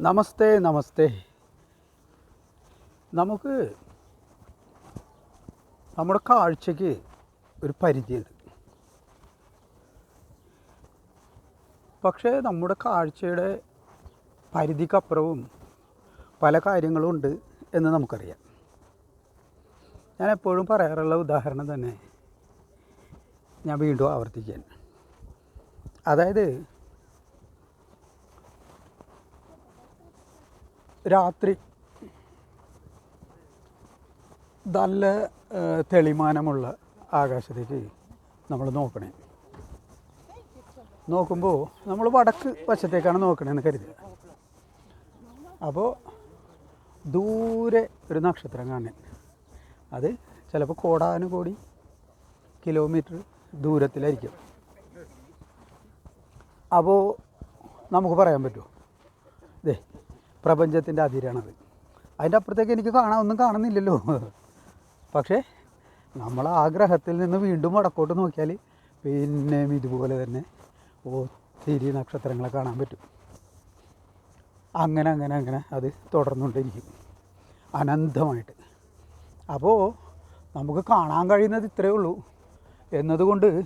നമസ്തേ നമസ്തേ. നമുക്ക് നമ്മുടെ കാഴ്ചയ്ക്ക് ഒരു പരിധിയുണ്ട്. പക്ഷേ നമ്മുടെ കാഴ്ചയുടെ പരിധിക്കപ്പുറവും പല കാര്യങ്ങളും ഉണ്ട് എന്ന് നമുക്കറിയാം. ഞാൻ എപ്പോഴും പറയാറുള്ള ഉദാഹരണം തന്നെ ഞാൻ വീണ്ടും ആവർത്തിക്കാൻ അതായത് രാത്രി. നല്ല തെളിമാനമുള്ള ആകാശത്തേക്ക് നമ്മൾ നോക്കണേ. നോക്കുമ്പോൾ നമ്മൾ വടക്ക് വശത്തേക്കാണ് നോക്കണേന്ന് കരുതുക. അപ്പോൾ ദൂരെ ഒരു നക്ഷത്രം കാണാൻ. അത് ചിലപ്പോൾ കോടാനുകോടി കിലോമീറ്റർ ദൂരത്തിലായിരിക്കും. അപ്പോൾ നമുക്ക് പറയാൻ പറ്റുമോ? ദേ പ്രപഞ്ചത്തിന്റെ അതിരാണത്. അതിന്റെ അപ്പുറത്തേക്ക് എനിക്ക് കാണാൻ ഒന്നും കാണുന്നില്ലല്ലോ. പക്ഷേ നമ്മൾ ആഗ്രഹത്തിൽ നിന്ന് വീണ്ടും വടക്കോട്ട് നോക്കിയാൽ പിന്നെയും ഇതുപോലെ തന്നെ ഒത്തിരി നക്ഷത്രങ്ങളെ കാണാൻ പറ്റും. അങ്ങനെ അങ്ങനെ അങ്ങനെ അത് തുടർന്നുകൊണ്ടിരിക്കും അനന്തമായിട്ട്. അപ്പോൾ നമുക്ക് കാണാൻ കഴിയുന്നത് ഇത്രയേ ഉള്ളൂ. എന്നതുകൊണ്ട്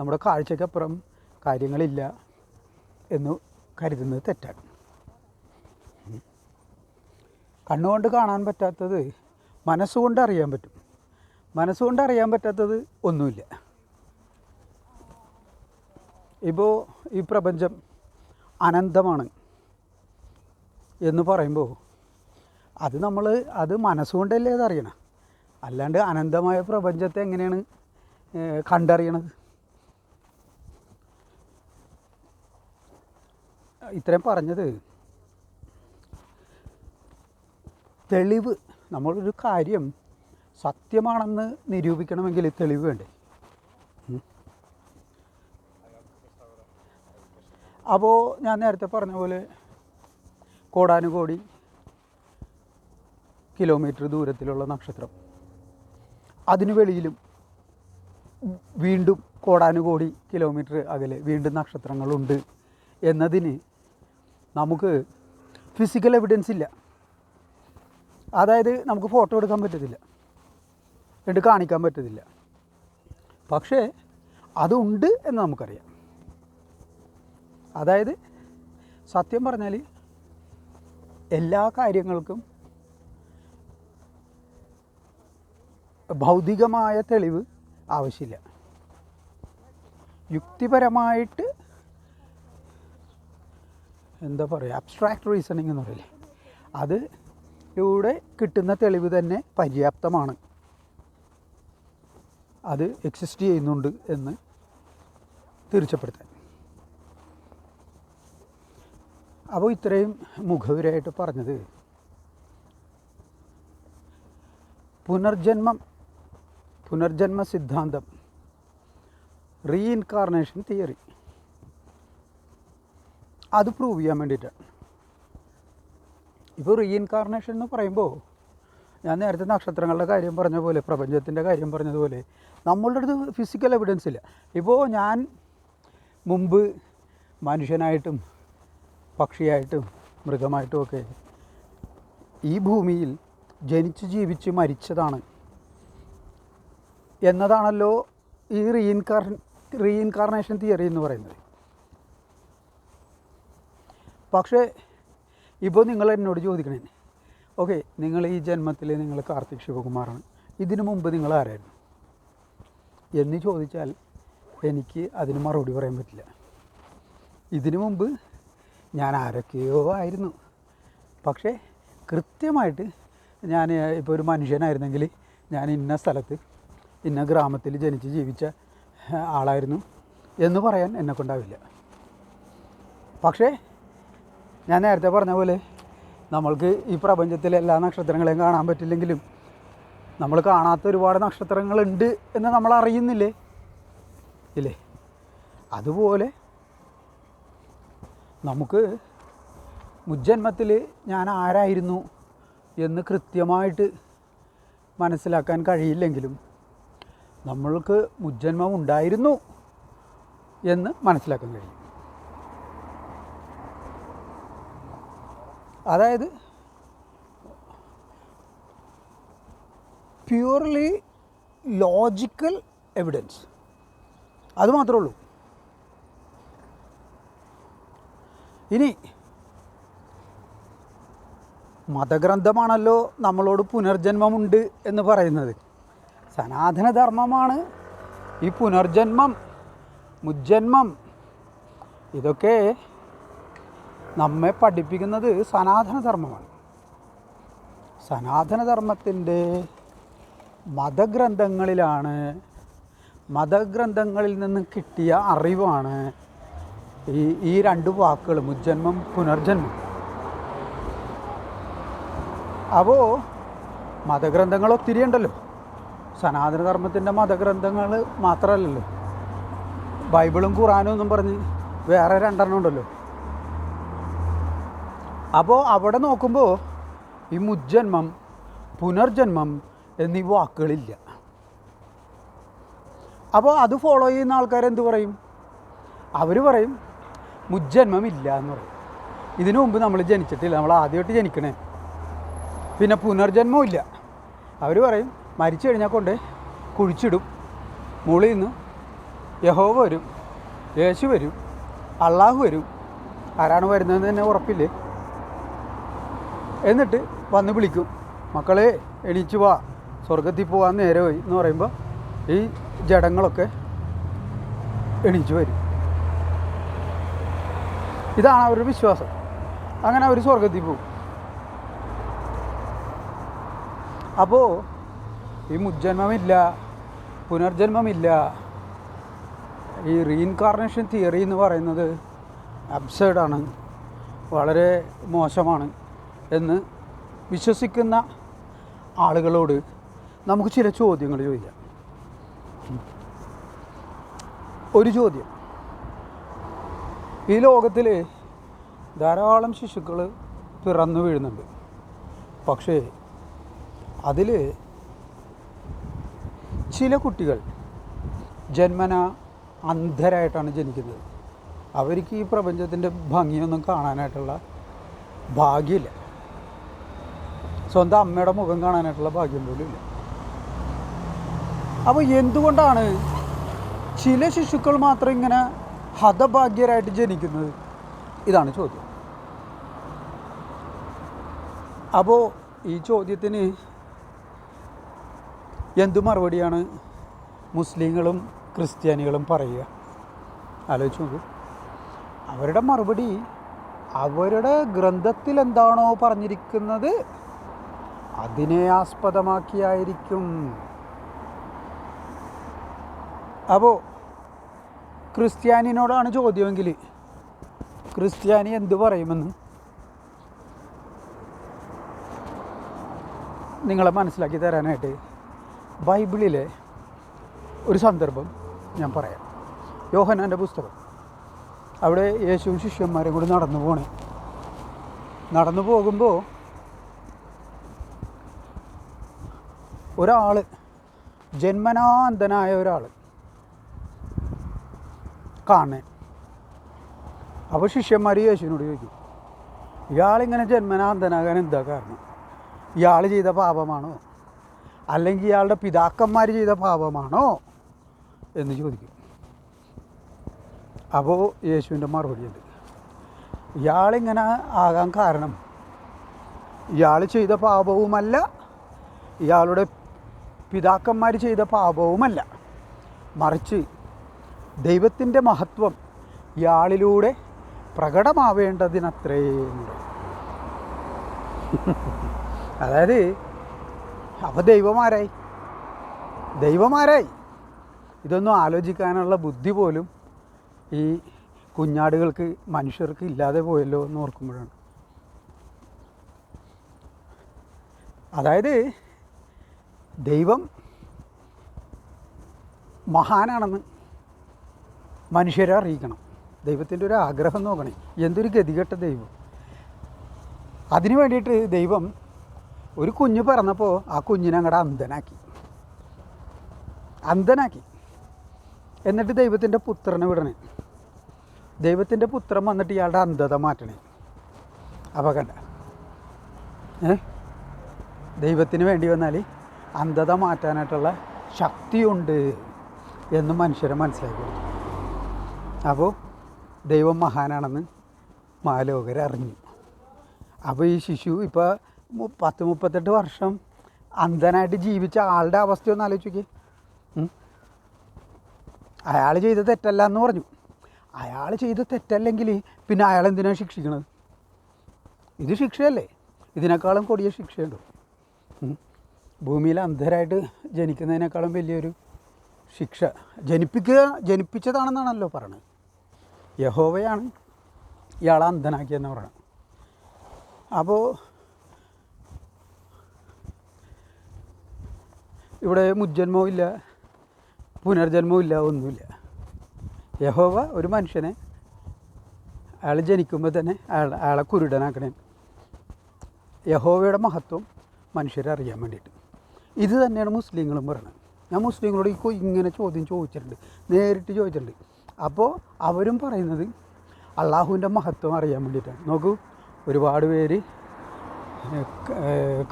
നമ്മുടെ കാഴ്ചയ്ക്കപ്പുറം കാര്യങ്ങളില്ല എന്ന് കരുതുന്നത് തെറ്റാണ്. കണ്ണുകൊണ്ട് കാണാൻ പറ്റാത്തത് മനസ്സുകൊണ്ട് അറിയാൻ പറ്റും. മനസ്സുകൊണ്ട് അറിയാൻ പറ്റാത്തത് ഒന്നുമില്ല. ഇപ്പോൾ ഈ പ്രപഞ്ചം അനന്തമാണ് എന്ന് പറയുമ്പോൾ അത് നമ്മൾ അത് മനസ്സുകൊണ്ടല്ലേ അത് അറിയണം? അല്ലാണ്ട് അനന്തമായ പ്രപഞ്ചത്തെ എങ്ങനെയാണ് കണ്ടറിയണത്? ഇത്രയും പറഞ്ഞത് തെളിവ് നമ്മളൊരു കാര്യം സത്യമാണെന്ന് നിരൂപിക്കണമെങ്കിൽ തെളിവ് വേണ്ടേ? അപ്പോൾ ഞാൻ നേരത്തെ പറഞ്ഞ പോലെ കോടാനുകോടി കിലോമീറ്റർ ദൂരത്തിലുള്ള നക്ഷത്രം. അതിനു വെളിയിലും വീണ്ടും കോടാനുകോടി കിലോമീറ്റർ അകലെ വീണ്ടും നക്ഷത്രങ്ങളുണ്ട് എന്നതിന് നമുക്ക് ഫിസിക്കൽ എവിഡൻസ് ഇല്ല. അതായത് നമുക്ക് ഫോട്ടോ എടുക്കാൻ പറ്റത്തില്ല. എന്നിട്ട് കാണിക്കാൻ പറ്റത്തില്ല. പക്ഷേ അതുണ്ട് എന്ന് നമുക്കറിയാം. അതായത് സത്യം പറഞ്ഞാൽ എല്ലാ കാര്യങ്ങൾക്കും ഭൗതികമായ തെളിവ് ആവശ്യമില്ല. യുക്തിപരമായിട്ട് എന്താ പറയുക അബ്സ്ട്രാക്ട് റീസണിങ് എന്ന് പറയില്ലേ? അത് ലൂടെ കിട്ടുന്ന തെളിവ് തന്നെ പര്യാപ്തമാണ്. അത് എക്സിസ്റ്റ് ചെയ്യുന്നുണ്ട് എന്ന് തീർച്ചപ്പെടുത്താൻ അപ്പോൾ ഇത്രയും മുഖവരായിട്ട് പറഞ്ഞത് പുനർജന്മം പുനർജന്മ സിദ്ധാന്തം റീഇൻകാർണേഷൻ തിയറി അത് പ്രൂവ് ചെയ്യാൻ വേണ്ടിയിട്ടാണ്. ഇപ്പോൾ റീഇൻകാർണേഷൻ എന്ന് പറയുമ്പോൾ ഞാൻ നേരത്തെ നക്ഷത്രങ്ങളുടെ കാര്യം പറഞ്ഞ പോലെ പ്രപഞ്ചത്തിന്റെ കാര്യം പറഞ്ഞതുപോലെ നമ്മളുടെ അടുത്ത് ഫിസിക്കൽ എവിഡൻസ് ഇല്ല. ഇപ്പോൾ ഞാൻ മുമ്പ് മനുഷ്യനായിട്ടും പക്ഷിയായിട്ടും മൃഗമായിട്ടും ഒക്കെ ഈ ഭൂമിയിൽ ജനിച്ച് ജീവിച്ച് മരിച്ചതാണ്. എന്നതാണല്ലോ ഈ റീഇൻകാർ റീഇൻകാർണേഷൻ തിയറി എന്ന് പറയുന്നത്. പക്ഷേ ഇപ്പോൾ നിങ്ങൾ എന്നോട് ചോദിക്കണേ. ഓക്കെ നിങ്ങൾ ഈ ജന്മത്തിൽ നിങ്ങൾ കാർത്തിക് ശിവകുമാറാണ്. ഇതിനു മുമ്പ് നിങ്ങൾ ആരായിരുന്നു? എന്ന് ചോദിച്ചാൽ എനിക്ക് അതിന് മറുപടി പറയാൻ പറ്റില്ല. ഇതിനു മുമ്പ് ഞാൻ ആരൊക്കെയോ ആയിരുന്നു. പക്ഷേ കൃത്യമായിട്ട് ഞാൻ ഇപ്പോൾ ഒരു മനുഷ്യനായിരുന്നെങ്കിൽ ഞാൻ ഇന്ന സ്ഥലത്ത് ഇന്ന ഗ്രാമത്തിൽ ജനിച്ച് ജീവിച്ച ആളായിരുന്നു എന്ന് പറയാൻ എന്നെക്കൊണ്ടാവില്ല. പക്ഷേ ഞാൻ നേരത്തെ പറഞ്ഞ പോലെ നമ്മൾക്ക് ഈ പ്രപഞ്ചത്തിലെ എല്ലാ നക്ഷത്രങ്ങളെയും കാണാൻ പറ്റില്ലെങ്കിലും നമ്മൾ കാണാത്ത ഒരുപാട് നക്ഷത്രങ്ങളുണ്ട് എന്ന് നമ്മൾ അറിയുന്നില്ലേ? ഇല്ലേ? അതുപോലെ നമുക്ക് മുജ്ജന്മത്തിൽ ഞാൻ ആരായിരുന്നു എന്ന് കൃത്യമായിട്ട് മനസ്സിലാക്കാൻ കഴിയില്ലെങ്കിലും നമ്മൾക്ക് മുജ്ജന്മം ഉണ്ടായിരുന്നു എന്ന് മനസ്സിലാക്കാൻ കഴിയും. അതായത് പ്യൂർലി ലോജിക്കൽ എവിഡൻസ് അത് മാത്രമേ ഉള്ളൂ. ഇനി മതഗ്രന്ഥമാണല്ലോ നമ്മളോട് പുനർജന്മമുണ്ട് എന്ന് പറയുന്നത്. സനാതനധർമ്മമാണ് ഈ പുനർജന്മം മുജ്ജന്മം ഇതൊക്കെ നമ്മെ പഠിപ്പിക്കുന്നത് സനാതനധർമ്മമാണ്. സനാതനധർമ്മത്തിന്റെ മതഗ്രന്ഥങ്ങളിലാണ് മതഗ്രന്ഥങ്ങളിൽ നിന്ന് കിട്ടിയ അറിവാണ് ഈ ഈ രണ്ട് വാക്കുകൾ മുജ്ജന്മം പുനർജന്മം. അപ്പോൾ മതഗ്രന്ഥങ്ങൾ ഒത്തിരി ഉണ്ടല്ലോ. സനാതനധർമ്മത്തിന്റെ മതഗ്രന്ഥങ്ങൾ മാത്രമല്ലല്ലോ. ബൈബിളും ഖുറാനും എന്നും പറഞ്ഞ് വേറെ രണ്ടെണ്ണം ഉണ്ടല്ലോ. അപ്പോൾ അവിടെ നോക്കുമ്പോൾ ഈ മുജ്ജന്മം പുനർജന്മം എന്നീ വാക്കുകളില്ല. അപ്പോൾ അത് ഫോളോ ചെയ്യുന്ന ആൾക്കാർ എന്ത് പറയും? അവർ പറയും മുജ്ജന്മം ഇല്ല എന്ന് പറയും. ഇതിനു മുമ്പ് നമ്മൾ ജനിച്ചിട്ടില്ല നമ്മൾ ആദ്യമായിട്ട് ജനിക്കണേ. പിന്നെ പുനർജന്മവും ഇല്ല. അവർ പറയും മരിച്ചു കഴിഞ്ഞാൽ കൊണ്ട് കുഴിച്ചിടും. മുകളിൽ നിന്ന് യഹോവ വരും യേശു വരും അള്ളാഹു വരും. ആരാണ് വരുന്നതെന്ന് തന്നെ ഉറപ്പില്ലേ? എന്നിട്ട് വന്ന് വിളിക്കും. മക്കളെ എണീച്ചു വാ. സ്വർഗത്തിൽ പോകാൻ നേരമായി എന്ന് പറയുമ്പോൾ ഈ ജഡങ്ങളൊക്കെ എണീച്ചു വരും. ഇതാണ് അവരുടെ വിശ്വാസം. അങ്ങനെ അവർ സ്വർഗത്തിൽ പോകും. അപ്പോൾ ഈ മുജ്ജന്മമില്ല പുനർജന്മമില്ല ഈ റീഇൻകാർണേഷൻ തിയറി എന്ന് പറയുന്നത് അബ്സേഡാണ് വളരെ മോശമാണ്. എന്ന് വിശ്വസിക്കുന്ന ആളുകളോട് നമുക്ക് ചില ചോദ്യങ്ങൾ ചോദിക്കാം. ഒരു ചോദ്യം. ഈ ലോകത്തിൽ ധാരാളം ശിശുക്കൾ പിറന്നു വീഴുന്നുണ്ട്. പക്ഷേ അതിൽ ചില കുട്ടികൾ ജന്മന അന്ധരായിട്ടാണ് ജനിക്കുന്നത്. അവർക്ക് ഈ പ്രപഞ്ചത്തിന്റെ ഭംഗിയൊന്നും കാണാനായിട്ടുള്ള ഭാഗ്യമില്ല. സ്വന്തം അമ്മയുടെ മുഖം കാണാനായിട്ടുള്ള ഭാഗ്യം പോലും ഇല്ല. അപ്പോൾ എന്തുകൊണ്ടാണ് ചില ശിശുക്കൾ മാത്രം ഇങ്ങനെ ഹതഭാഗ്യരായിട്ട് ജനിക്കുന്നത്? ഇതാണ് ചോദ്യം. അപ്പോൾ ഈ ചോദ്യത്തിന് എന്തു മറുപടിയാണ് മുസ്ലിങ്ങളും ക്രിസ്ത്യാനികളും പറയുക? ആലോചിച്ച് നോക്കൂ. അവരുടെ മറുപടി അവരുടെ ഗ്രന്ഥത്തിൽ എന്താണോ പറഞ്ഞിരിക്കുന്നത് അതിനെ ആസ്പദമാക്കിയായിരിക്കും. അപ്പോൾ ക്രിസ്ത്യാനിനോടാണ് ചോദ്യമെങ്കിൽ ക്രിസ്ത്യാനി എന്ത് പറയുമെന്ന് നിങ്ങളെ മനസ്സിലാക്കി തരാനായിട്ട് ബൈബിളിലെ ഒരു സന്ദർഭം ഞാൻ പറയാം. യോഹനാന്റെ പുസ്തകം. അവിടെ യേശു ശിഷ്യന്മാരെ കൂടി നടന്നു പോണേ. നടന്നു പോകുമ്പോൾ ഒരാൾ ജന്മനാന്തനായ ഒരാൾ കാണേ അപ്പോൾ ശിഷ്യന്മാർ യേശുവിനോട് ചോദിക്കും ഇയാളിങ്ങനെ ജന്മനാന്തനാകാൻ എന്താ കാരണം? ഇയാൾ ചെയ്ത പാപമാണോ? അല്ലെങ്കിൽ ഇയാളുടെ പിതാക്കന്മാർ ചെയ്ത പാപമാണോ? എന്ന് ചോദിക്കും. അപ്പോൾ യേശുവിന്റെ മറുപടിയുണ്ട് ഇയാളിങ്ങനെ ആകാൻ കാരണം ഇയാൾ ചെയ്ത പാപവുമല്ല ഇയാളുടെ പിതാക്കന്മാർ ചെയ്ത പാപവുമല്ല. മറിച്ച് ദൈവത്തിന്റെ മഹത്വം ഇയാളിലൂടെ പ്രകടമാവേണ്ടതിനത്രേ അതായത് അവ ദൈവമാരായി. ദൈവമാരായി. ഇതൊന്നും ആലോചിക്കാനുള്ള ബുദ്ധി പോലും ഈ കുഞ്ഞാടുകൾക്ക് മനുഷ്യർക്ക് ഇല്ലാതെ പോയല്ലോ എന്ന് ഓർക്കുമ്പോഴാണ്. അതായത് ദൈവം മഹാനാണെന്ന് മനുഷ്യരെ അറിയിക്കണം. ദൈവത്തിന്റെ ഒരു ആഗ്രഹം നോക്കണേ. എന്തൊരു ഗതികെട്ട ദൈവം. അതിനു വേണ്ടിയിട്ട് ദൈവം ഒരു കുഞ്ഞ് പിറന്നപ്പോൾ ആ കുഞ്ഞിനെ അങ്ങടെ അന്ധനാക്കി. അന്ധനാക്കി. എന്നിട്ട് ദൈവത്തിന്റെ പുത്രനെ വിടണേ. ദൈവത്തിന്റെ പുത്രൻ വന്നിട്ട് ഇയാളുടെ അന്ധത മാറ്റണേ. അപ്പോൾ കണ്ട ഏ? ദൈവത്തിന് വേണ്ടി വന്നാൽ അന്ധത മാറ്റാനായിട്ടുള്ള ശക്തിയുണ്ട് എന്ന് മനുഷ്യരെ മനസ്സിലാക്കി അപ്പോൾ ദൈവം മഹാനാണെന്ന് മാലോകർ അറിഞ്ഞു. അപ്പോൾ ഈ ശിശു ഇപ്പോൾ പത്ത് മുപ്പത്തെട്ട് വർഷം അന്ധനായിട്ട് ജീവിച്ച ആളുടെ അവസ്ഥ ഒന്ന് ആലോചിക്കേ അയാൾ ചെയ്ത തെറ്റല്ല എന്ന് പറഞ്ഞു. അയാൾ ചെയ്ത തെറ്റല്ലെങ്കിൽ പിന്നെ അയാൾ എന്തിനാണ് ശിക്ഷിക്കുന്നത് ഇത് ശിക്ഷയല്ലേ? ഇതിനേക്കാളും കൊടിയ ശിക്ഷയുണ്ട്. ഭൂമിയിൽ അന്ധരായിട്ട് ജനിക്കുന്നതിനേക്കാളും വലിയൊരു ശിക്ഷ. ജനിപ്പിക്കുക ജനിപ്പിച്ചതാണെന്നാണല്ലോ പറയുന്നത് യഹോവയാണ് ഇയാളെ അന്ധനാക്കിയെന്ന് പറയുന്നത് അപ്പോൾ ഇവിടെ മുജ്ജന്മവും ഇല്ല പുനർജന്മവും ഇല്ല ഒന്നുമില്ല. യഹോവ ഒരു മനുഷ്യനെ അയാൾ ജനിക്കുമ്പോൾ തന്നെ അയാൾ അയാളെ കുരുടനാക്കണേ. യഹോവയുടെ മഹത്വം മനുഷ്യരെ അറിയാൻ വേണ്ടിയിട്ട്. ഇത് തന്നെയാണ് മുസ്ലിങ്ങളും പറയുന്നത് ഞാൻ മുസ്ലിങ്ങളോട് കൊ- ഇങ്ങനെ ചോദ്യം ചോദിച്ചിട്ടുണ്ട്. നേരിട്ട് ചോദിച്ചിട്ടുണ്ട്. അപ്പോൾ അവരും പറയുന്നത് അള്ളാഹുവിന്റെ മഹത്വം അറിയാൻ വേണ്ടിയിട്ടാണ്. നോക്കൂ ഒരുപാട് പേര്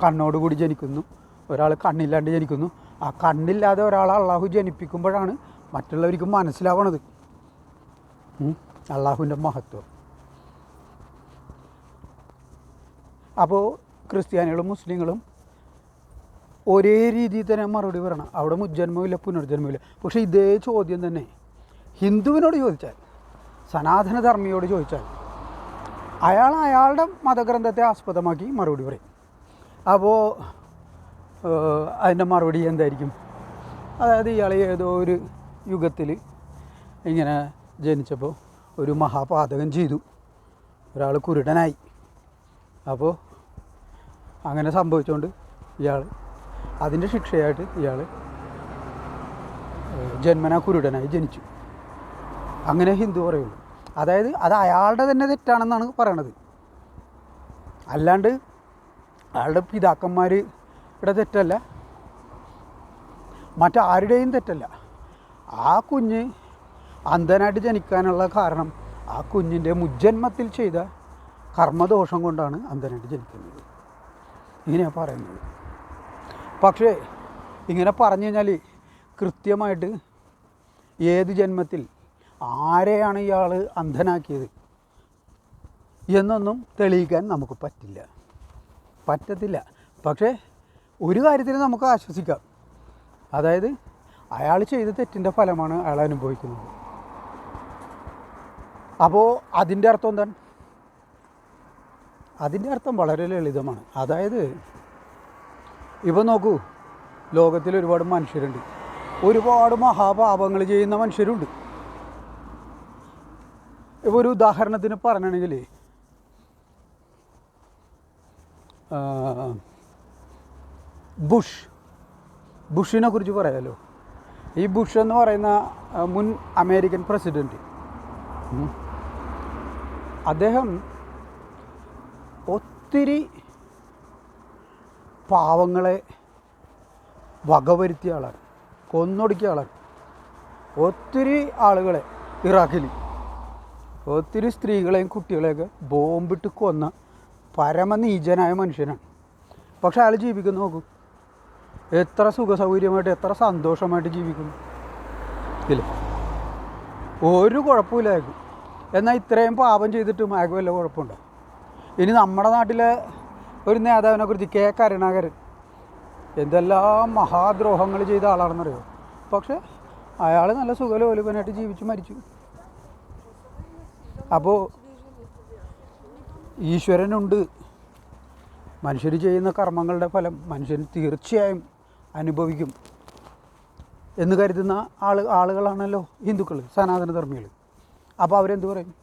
കണ്ണോട് കൂടി ജനിക്കുന്നു. ഒരാൾ കണ്ണില്ലാണ്ട് ജനിക്കുന്നു. ആ കണ്ണില്ലാതെ ഒരാളെ അള്ളാഹു ജനിപ്പിക്കുമ്പോഴാണ് മറ്റുള്ളവർക്ക് മനസ്സിലാവണത്. അള്ളാഹുവിന്റെ മഹത്വം. അപ്പോൾ ക്രിസ്ത്യാനികളും മുസ്ലിങ്ങളും ഒരേ രീതിയിൽ തന്നെ മറുപടി പറയണം. അവിടെ മുജ്ജന്മമില്ല പുനർജന്മമില്ല. പക്ഷെ ഇതേ ചോദ്യം തന്നെ ഹിന്ദുവിനോട് ചോദിച്ചാൽ സനാതനധർമ്മിയോട് ചോദിച്ചാൽ അയാൾ അയാളുടെ മതഗ്രന്ഥത്തെ ആസ്പദമാക്കി മറുപടി പറയും. അപ്പോൾ അതിന്റെ മറുപടി എന്തായിരിക്കും? അതായത് ഇയാൾ ഏതോ ഒരു യുഗത്തിൽ ഇങ്ങനെ ജനിച്ചപ്പോൾ ഒരു മഹാപാതകം ചെയ്തു. ഒരാൾ കുരുടനായി. അപ്പോൾ അങ്ങനെ സംഭവിച്ചുകൊണ്ട് ഇയാൾ അതിന്റെ ശിക്ഷയായിട്ട് ഇയാൾ ജന്മനാ കുരുടനായി ജനിച്ചു. അങ്ങനെ ഹിന്ദു പറയുള്ളൂ അതായത് അത് അയാളുടെ തന്നെ തെറ്റാണെന്നാണ് പറയണത്. അല്ലാണ്ട് അയാളുടെ ഇവിടെ തെറ്റല്ല. മറ്റാരുടെയും തെറ്റല്ല. ആ കുഞ്ഞ് അന്ധനായിട്ട് ജനിക്കാനുള്ള കാരണം ആ കുഞ്ഞിന്റെ മുജ്ജന്മത്തിൽ ചെയ്ത കർമ്മദോഷം കൊണ്ടാണ് അന്ധനായിട്ട് ജനിക്കുന്നത്. ഇങ്ങനെയാണ് പറയുന്നത്. പക്ഷേ ഇങ്ങനെ പറഞ്ഞു കഴിഞ്ഞാൽ കൃത്യമായിട്ട് ഏത് ജന്മത്തിൽ ആരെയാണ് ഇയാൾ അന്ധനാക്കിയത് എന്നൊന്നും തെളിയിക്കാൻ നമുക്ക് പറ്റില്ല. പറ്റത്തില്ല. പക്ഷേ ഒരു കാര്യത്തിൽ നമുക്ക് ആശ്വസിക്കാം. അതായത് അയാൾ ചെയ്ത തെറ്റിന്റെ ഫലമാണ് അയാൾ അനുഭവിക്കുന്നത്. അപ്പോൾ അതിന്റെ അർത്ഥം എന്താണ്? അതിന്റെ അർത്ഥം വളരെ ലളിതമാണ്. അതായത് ഇപ്പോൾ നോക്കൂ. ലോകത്തിൽ ഒരുപാട് മനുഷ്യരുണ്ട്. ഒരുപാട് മഹാപാപങ്ങൾ ചെയ്യുന്ന മനുഷ്യരുണ്ട്. ഇപ്പോൾ ഒരു ഉദാഹരണത്തിന് പറയണമെങ്കിൽ ബുഷ്. ബുഷിനെ കുറിച്ച് പറയാമല്ലോ ഈ ബുഷ് എന്ന് പറയുന്ന മുൻ അമേരിക്കൻ പ്രസിഡന്റ് അദ്ദേഹം ഒത്തിരി പാവങ്ങളെ വകവരുത്തിയ ആളാണ്. കൊന്നൊടുക്കിയ ആളാണ്. ഒത്തിരി ആളുകളെ ഇറാഖിൽ ഒത്തിരി സ്ത്രീകളെയും കുട്ടികളെയൊക്കെ ബോംബിട്ട് കൊന്ന പരമനീചനായ മനുഷ്യനാണ്. പക്ഷെ അയാൾ ജീവിക്കുന്നു നോക്കൂ. എത്ര സുഖസൗകര്യമായിട്ട് എത്ര സന്തോഷമായിട്ട് ജീവിക്കുന്നു. ഇല്ല? ഒരു കുഴപ്പമില്ല അയാൾക്ക് എന്നാൽ ഇത്രയും പാപം ചെയ്തിട്ടും അയാൾക്ക് വല്ല കുഴപ്പമുണ്ടോ? ഇനി നമ്മുടെ നാട്ടിലെ ഒരു നേതാവിനെ കുറിച്ച് കെ എന്തെല്ലാം മഹാദ്രോഹങ്ങൾ ചെയ്ത ആളാണെന്നറിയോ? പക്ഷെ അയാൾ നല്ല സുഖലോലുപനായിട്ട് ജീവിച്ച് മരിച്ചു. അപ്പോൾ ഈശ്വരനുണ്ട്. മനുഷ്യർ ചെയ്യുന്ന കർമ്മങ്ങളുടെ ഫലം മനുഷ്യൻ തീർച്ചയായും അനുഭവിക്കും എന്ന് കരുതുന്ന ആൾ ആളുകളാണല്ലോ ഹിന്ദുക്കൾ സനാതനധർമ്മികൾ അപ്പോൾ അവരെന്ത് പറയും?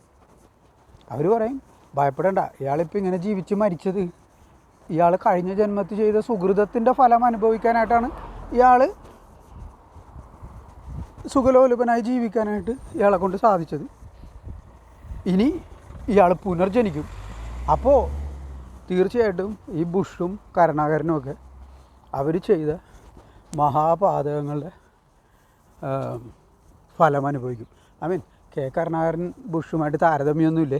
അവർ പറയും ഭയപ്പെടേണ്ട. ഇയാളിപ്പോൾ ഇങ്ങനെ ജീവിച്ച് മരിച്ചത് ഇയാൾ കഴിഞ്ഞ ജന്മത്തിൽ ചെയ്ത സുഹൃതത്തിന്റെ ഫലം അനുഭവിക്കാനായിട്ടാണ് ഇയാൾ സുഖലോലുപനായി ജീവിക്കാനായിട്ട് ഇയാളെ കൊണ്ട് സാധിച്ചത്. ഇനി ഇയാൾ പുനർജനിക്കും. അപ്പോൾ തീർച്ചയായിട്ടും ഈ ബുഷും കരുണാകരനും ഒക്കെ അവർ ചെയ്ത മഹാപാതകങ്ങളുടെ ഫലം അനുഭവിക്കും. ഐ മീൻ കെ കരുണാകരൻ ബുഷുമായിട്ട് താരതമ്യമൊന്നുമില്ലേ?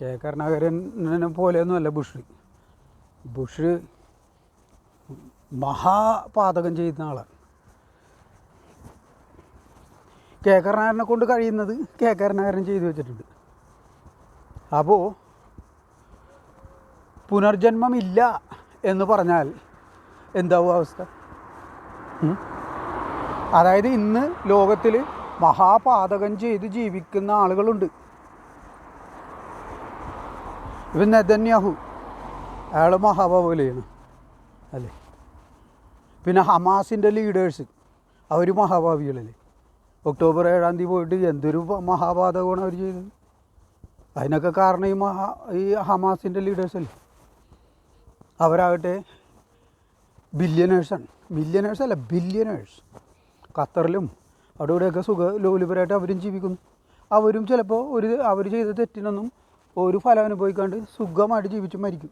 കെ കരുണാകരനെ പോലെയൊന്നുമല്ല ബുഷ്. ബുഷ് മഹാപാതകം ചെയ്യുന്ന ആളാണ് കെ കരുണാകരനെ കൊണ്ട് കഴിയുന്നത് കെ കരുണാകരൻ ചെയ്തു വെച്ചിട്ടുണ്ട്. അപ്പോൾ പുനർജന്മമില്ല എന്ന് പറഞ്ഞാൽ എന്താവും അവസ്ഥ? അതായത് ഇന്ന് ലോകത്തിൽ മഹാപാതകം ചെയ്ത് ജീവിക്കുന്ന ആളുകളുണ്ട്. ഇവ നെതന്യാഹു. അയാൾ മഹാഭാവലിയാണ് അല്ലേ? പിന്നെ ഹമാസിന്റെ ലീഡേഴ്സ് അവർ മഹാഭാവികളല്ലേ ഒക്ടോബർ ഏഴാം തീയതി പോയിട്ട് എന്തൊരു മഹാപാതകമാണ് അവർ ചെയ്തത്. അതിനൊക്കെ കാരണം ഈ മഹാ ഈ ഹമാസിന്റെ ലീഡേഴ്സല്ലേ അവരാകട്ടെ ബില്യനേഴ്സാണ് ബില്യനേഴ്സ് അല്ല ബില്യനേഴ്സ് ഖത്തറിലും അവിടെ ഇവിടെയൊക്കെ സുഖ ലോലിപരായിട്ട് അവരും ജീവിക്കുന്നു. അവരും ചിലപ്പോൾ ഒരു അവർ ചെയ്ത തെറ്റിനൊന്നും ഒരു ഫലം അനുഭവിക്കാണ്ട് സുഖമായിട്ട് ജീവിച്ച് മരിക്കും.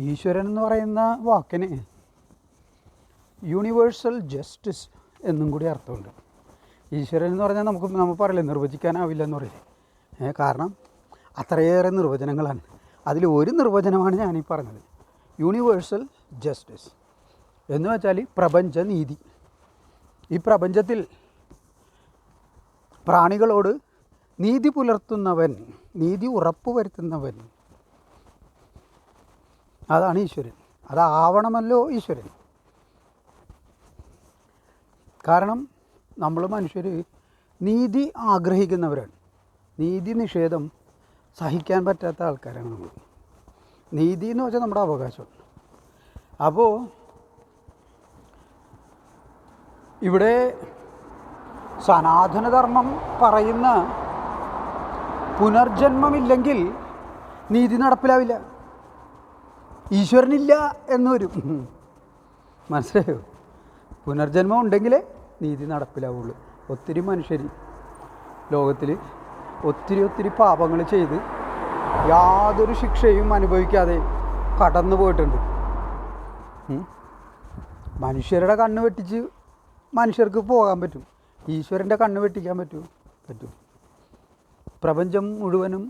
ഈശ്വരൻ എന്ന് പറയുന്ന വാക്കിന് യൂണിവേഴ്സൽ ജസ്റ്റിസ് എന്നും കൂടി അർത്ഥമുണ്ട്. ഈശ്വരൻ എന്ന് പറഞ്ഞാൽ നമുക്ക് നമ്മൾ പറയില്ലേ നിർവചിക്കാനാവില്ല എന്ന് പറയില്ലേ കാരണം അത്രയേറെ നിർവചനങ്ങളാണ്. അതിൽ ഒരു നിർവചനമാണ് ഞാനീ പറഞ്ഞത്. യൂണിവേഴ്സൽ ജസ്റ്റിസ് എന്ന് വെച്ചാൽ പ്രപഞ്ച നീതി ഈ പ്രപഞ്ചത്തിൽ പ്രാണികളോട് നീതി പുലർത്തുന്നവൻ നീതി ഉറപ്പുവരുത്തുന്നവൻ അതാണ് ഈശ്വരൻ. അതാവണമല്ലോ ഈശ്വരൻ. കാരണം നമ്മൾ മനുഷ്യർ നീതി ആഗ്രഹിക്കുന്നവരാണ്. നീതി നിഷേധം സഹിക്കാൻ പറ്റാത്ത ആൾക്കാരാണ് നമ്മൾ. നീതി എന്ന് വെച്ചാൽ നമ്മുടെ അവകാശം. അപ്പോൾ ഇവിടെ സനാതനധർമ്മം പറയുന്ന പുനർജന്മമില്ലെങ്കിൽ നീതി നടപ്പിലാവില്ല. ഈശ്വരനില്ല എന്ന് വരും മനസ്സിലായോ? പുനർജന്മം ഉണ്ടെങ്കിലേ നീതി നടപ്പിലാവുള്ളൂ. ഒത്തിരി മനുഷ്യർ ലോകത്തിൽ ഒത്തിരി ഒത്തിരി പാപങ്ങൾ ചെയ്ത് യാതൊരു ശിക്ഷയും അനുഭവിക്കാതെ കടന്നു പോയിട്ടുണ്ട്. മനുഷ്യരുടെ കണ്ണ് വെട്ടിച്ച് മനുഷ്യർക്ക് പോകാൻ പറ്റും. ഈശ്വരന്റെ കണ്ണ് വെട്ടിക്കാൻ പറ്റും. പറ്റും. പ്രപഞ്ചം മുഴുവനും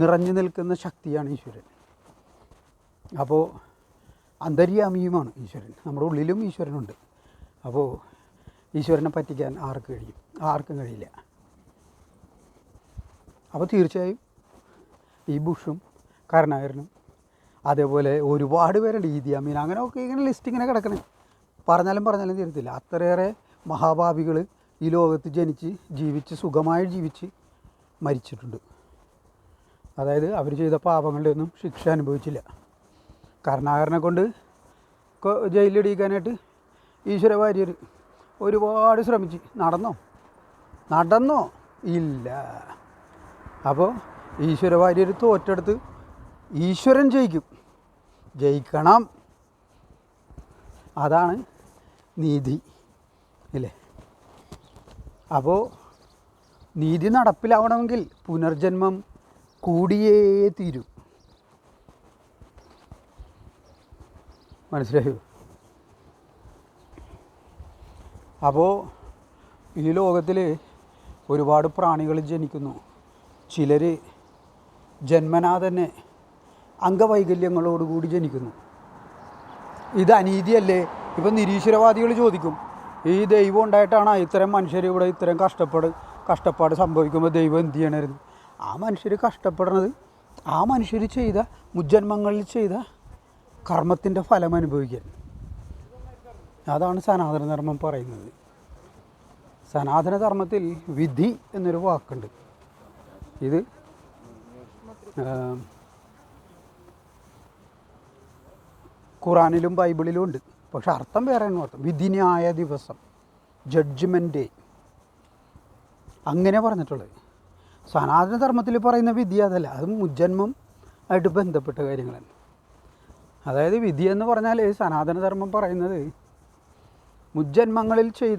നിറഞ്ഞു നിൽക്കുന്ന ശക്തിയാണ് ഈശ്വരൻ. അപ്പോൾ അന്തര്യാമിയുമാണ് ഈശ്വരൻ. നമ്മുടെ ഉള്ളിലും ഈശ്വരനുണ്ട്. അപ്പോൾ ഈശ്വരനെ പറ്റിക്കാൻ ആർക്ക് കഴിയും. ആർക്കും കഴിയില്ല. അപ്പോൾ തീർച്ചയായും ഈ ബുഷും കരുണാകരനും അതേപോലെ ഒരുപാട് പേരുണ്ട്. ഈദി അമീൻ അങ്ങനെയൊക്കെ ഇങ്ങനെ ലിസ്റ്റ് ഇങ്ങനെ കിടക്കണേ. പറഞ്ഞാലും പറഞ്ഞാലും തീരത്തില്ല. അത്രയേറെ മഹാഭാവികൾ ഈ ലോകത്ത് ജനിച്ച് ജീവിച്ച് സുഖമായി ജീവിച്ച് മരിച്ചിട്ടുണ്ട്. അതായത് അവർ ചെയ്ത പാപങ്ങളുടെ ഒന്നും ശിക്ഷ അനുഭവിച്ചില്ല. കരുണാകരനെ കൊണ്ട് ജയിലിടിക്കാനായിട്ട് ഈശ്വര വാര്യർ ഒരുപാട് ശ്രമിച്ചു. നടന്നോ? നടന്നോ? ഇല്ല. അപ്പോൾ ഈശ്വര വാര്യർ തോറ്റെടുത്ത് ഈശ്വരൻ ജയിക്കും. ജയിക്കണം. അതാണ് നീതി. ഇല്ലേ? അപ്പോൾ നീതി നടപ്പിലാവണമെങ്കിൽ പുനർജന്മം കൂടിയേ തീരൂ. മനസ്സിലായോ? അപ്പോൾ ഈ ലോകത്തിൽ ഒരുപാട് പ്രാണികൾ ജനിക്കുന്നു. ചിലർ ജന്മനാ തന്നെ അംഗവൈകല്യങ്ങളോടുകൂടി ജനിക്കുന്നു. ഇത് അനീതിയല്ലേ? ഇപ്പം നിരീശ്വരവാദികൾ ചോദിക്കും ഈ ദൈവം ഉണ്ടായിട്ടാണ് ഇത്തരം മനുഷ്യർ ഇവിടെ ഇത്തരം കഷ്ടപ്പാട് കഷ്ടപ്പാട് സംഭവിക്കുമ്പോൾ ദൈവം എന്ത് ചെയ്യണമായിരുന്നു ആ മനുഷ്യർ കഷ്ടപ്പെടുന്നത് ആ മനുഷ്യർ ചെയ്ത മുജ്ജന്മങ്ങളിൽ ചെയ്ത കർമ്മത്തിന്റെ ഫലം അനുഭവിക്കൽ അതാണ് സനാതനധർമ്മം പറയുന്നത്. സനാതനധർമ്മത്തിൽ വിധി എന്നൊരു വാക്കുണ്ട്. ഇത് ഖുറാനിലും ബൈബിളിലും ഉണ്ട്. പക്ഷെ അർത്ഥം വേറെയാണ് അർത്ഥം വിധിന്യായ ദിവസം ജഡ്ജ്മെന്റ് അങ്ങനെ പറഞ്ഞിട്ടുള്ളത്. സനാതനധർമ്മത്തിൽ പറയുന്ന വിധി അതല്ല. അത് മുജ്ജന്മം ആയിട്ട് ബന്ധപ്പെട്ട കാര്യങ്ങളാണ്. അതായത് വിധി എന്ന് പറഞ്ഞാൽ സനാതനധർമ്മം പറയുന്നത് മുജ്ജന്മങ്ങളിൽ ചെയ്ത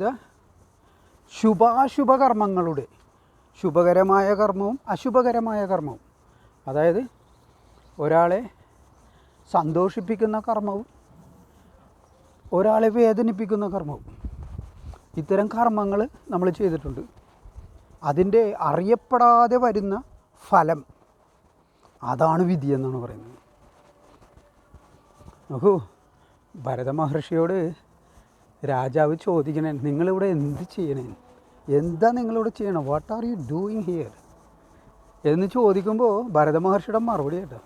ശുഭാശുഭ കർമ്മങ്ങളുടെ ശുഭകരമായ കർമ്മവും അശുഭകരമായ കർമ്മവും. അതായത് ഒരാളെ സന്തോഷിപ്പിക്കുന്ന കർമ്മവും ഒരാളെ വേദനിപ്പിക്കുന്ന കർമ്മവും. ഇത്തരം കർമ്മങ്ങൾ നമ്മൾ ചെയ്തിട്ടുണ്ട്. അതിന്റെ അറിയപ്പെടാതെ വരുന്ന ഫലം അതാണ് വിധി എന്നാണ് പറയുന്നത്. നോക്കൂ ഭരത മഹർഷിയോട് രാജാവ് ചോദിക്കണേ നിങ്ങളിവിടെ എന്ത് ചെയ്യണേ? എന്താ നിങ്ങളിവിടെ ചെയ്യണം? What are you doing here എന്ന് ചോദിക്കുമ്പോൾ ഭരത മഹർഷിയുടെ മറുപടി കേട്ടോ.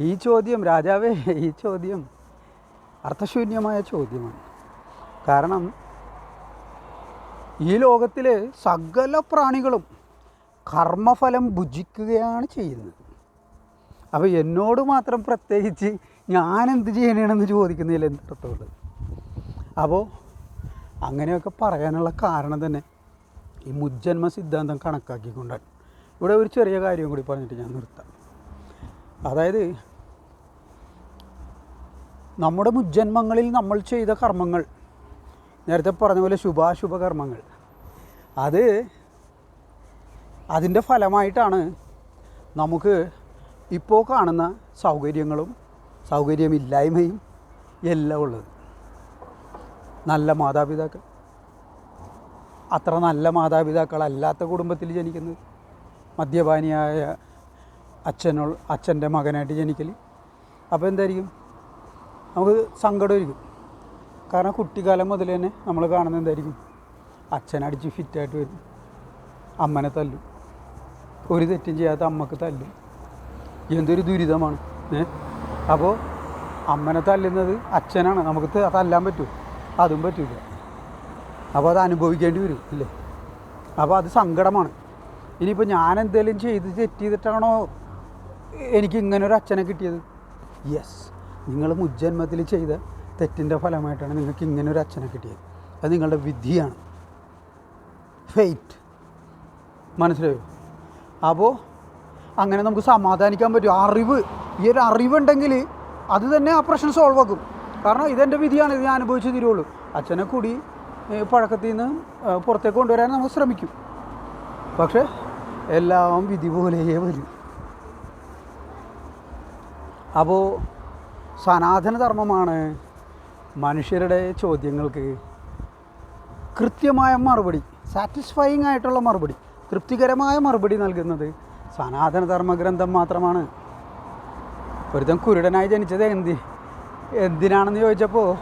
ഈ ചോദ്യം രാജാവേ ഈ ചോദ്യം അർത്ഥശൂന്യമായ ചോദ്യമാണ്. കാരണം ഈ ലോകത്തിലെ സകല പ്രാണികളും കർമ്മഫലം ഭുജിക്കുകയാണ് ചെയ്യുന്നത്. അപ്പോൾ എന്നോട് മാത്രം പ്രത്യേകിച്ച് ഞാൻ എന്ത് ചെയ്യണമെന്ന് ചോദിക്കുന്നതിൽ എന്തർത്ഥമുള്ളത് അപ്പോൾ അങ്ങനെയൊക്കെ പറയാനുള്ള കാരണം തന്നെ ഈ മുജ്ജന്മ സിദ്ധാന്തം കണക്കാക്കിക്കൊണ്ടാണ്. ഇവിടെ ഒരു ചെറിയ കാര്യം കൂടി പറഞ്ഞിട്ട് ഞാൻ നിർത്താം. അതായത് നമ്മുടെ മുജ്ജന്മങ്ങളിൽ നമ്മൾ ചെയ്ത കർമ്മങ്ങൾ നേരത്തെ പറഞ്ഞ പോലെ ശുഭാശുഭ കർമ്മങ്ങൾ അത് അതിന്റെ ഫലമായിട്ടാണ് നമുക്ക് ഇപ്പോൾ കാണുന്ന സൗകര്യങ്ങളും സൗകര്യമില്ലായ്മയും എല്ലാം ഉള്ളത്. നല്ല മാതാപിതാക്കൾ. അത്ര നല്ല മാതാപിതാക്കളല്ലാത്ത കുടുംബത്തിൽ ജനിക്കുന്നത് മദ്യപാനിയായ അച്ഛനോ അച്ഛന്റെ മകനായിട്ട് ജനിക്കൽ അപ്പോൾ എന്തായിരിക്കും? നമുക്ക് സങ്കടമായിരിക്കും കാരണം കുട്ടിക്കാലം മുതൽ തന്നെ നമ്മൾ കാണുന്നത് എന്തായിരിക്കും? അച്ഛനടിച്ച് ഫിറ്റായിട്ട് വരും. അമ്മനെ തല്ലും. ഒരു തെറ്റും ചെയ്യാത്ത അമ്മയ്ക്ക് തല്ലും. എന്തൊരു ദുരിതമാണ് ഏ? അപ്പോൾ അമ്മനെ തല്ലുന്നത് അച്ഛനാണ്. നമുക്ക് തല്ലാൻ പറ്റൂ. അതും പറ്റില്ല അപ്പോൾ അത് അനുഭവിക്കേണ്ടി വരും ഇല്ലേ? അപ്പോൾ അത് സങ്കടമാണ്. ഇനിയിപ്പോൾ ഞാൻ എന്തെങ്കിലും ചെയ്ത് തെറ്റ് ചെയ്തിട്ടാണോ എനിക്ക് ഒരു അച്ഛനെ കിട്ടിയത്? യെസ് നിങ്ങൾ മുജ്ജന്മത്തിൽ ചെയ്ത തെറ്റിന്റെ ഫലമായിട്ടാണ് നിങ്ങൾക്ക് ഇങ്ങനെ ഒരു അച്ഛനെ കിട്ടിയത്. അത് നിങ്ങളുടെ വിധിയാണ്. ഫെയ്റ്റ് മനസ്സിലായോ? അപ്പോൾ അങ്ങനെ നമുക്ക് സമാധാനിക്കാൻ പറ്റും. അറിവ് ഈ ഒരു അറിവുണ്ടെങ്കിൽ അത് തന്നെ ആ പ്രശ്നം സോൾവ് ആക്കും. കാരണം ഇതെന്റെ വിധിയാണ് ഇത് ഞാൻ അനുഭവിച്ച് തീരുള്ളൂ. അച്ഛനെ കൂടി പഴക്കത്തിൽ നിന്ന് പുറത്തേക്ക് കൊണ്ടുവരാൻ നമുക്ക് ശ്രമിക്കും. പക്ഷേ എല്ലാം വിധി പോലെയേ വരും. അപ്പോൾ സനാതനധർമ്മമാണ് മനുഷ്യരുടെ ചോദ്യങ്ങൾക്ക് കൃത്യമായ മറുപടി സാറ്റിസ്ഫൈയിങ് ആയിട്ടുള്ള മറുപടി തൃപ്തികരമായ മറുപടി നൽകുന്നത് സനാതനധർമ്മ ഗ്രന്ഥം മാത്രമാണ്. ഒരുത്തൻ കുരുടനായി ജനിച്ചത് എന്തി? എന്തിനാണെന്ന് ചോദിച്ചപ്പോൾ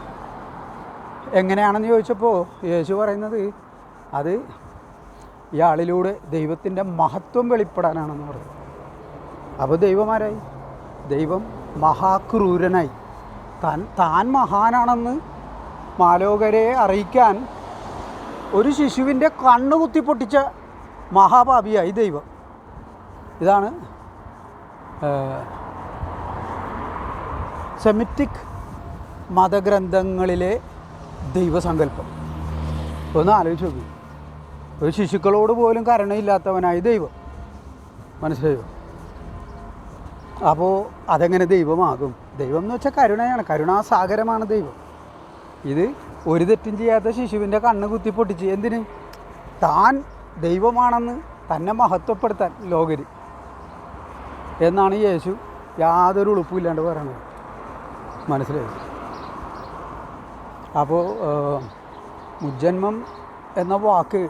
എങ്ങനെയാണെന്ന് ചോദിച്ചപ്പോൾ യേശു പറയുന്നത് അത് ഇയാളിലൂടെ ദൈവത്തിന്റെ മഹത്വം വെളിപ്പെടാനാണെന്ന് പറയും അപ്പോൾ ദൈവമാരായി ദൈവം മഹാക്രൂരനായി. താൻ താൻ മഹാനാണെന്ന് മാലോകരെ അറിയിക്കാൻ ഒരു ശിശുവിന്റെ കണ്ണ് കുത്തിപ്പൊട്ടിച്ച മഹാഭാവിയായി ദൈവം. ഇതാണ് സെമിറ്റിക് മതഗ്രന്ഥങ്ങളിലെ ദൈവസങ്കല്പം. ഒന്ന് ആലോചിച്ച് നോക്കി. ഒരു ശിശുക്കളോട് പോലും കരുണയില്ലാത്തവനായി ദൈവം. മനസ്സിലായോ? അപ്പോൾ അതെങ്ങനെ ദൈവമാകും? ദൈവം എന്ന് വെച്ചാൽ കരുണയാണ്. കരുണാസാഗരമാണ് ദൈവം. ഇത് ഒരു തെറ്റും ചെയ്യാത്ത ശിശുവിന്റെ കണ്ണ് കുത്തി പൊട്ടിച്ച് എന്തിന്? താൻ ദൈവമാണെന്ന് തന്നെ മഹത്വപ്പെടുത്താൻ ലോകര്. എന്നാണ് യേശു യാതൊരു ഉളുപ്പുമില്ലാണ്ട് പറയുന്നത്. മനസ്സിലായി? അപ്പോൾ മുജ്ജന്മം എന്ന വാക്ക്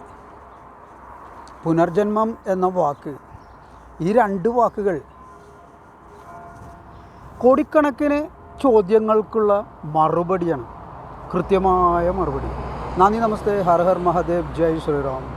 പുനർജന്മം എന്ന വാക്ക് ഈ രണ്ട് വാക്കുകൾ കോടിക്കണക്കിന് ചോദ്യങ്ങൾക്കുള്ള മറുപടിയാണ്. കൃത്യമായ മറുപടി. നന്ദി നമസ്തേ. ഹർ ഹർ മഹാദേവ്. ജയ് ശ്രീറാം.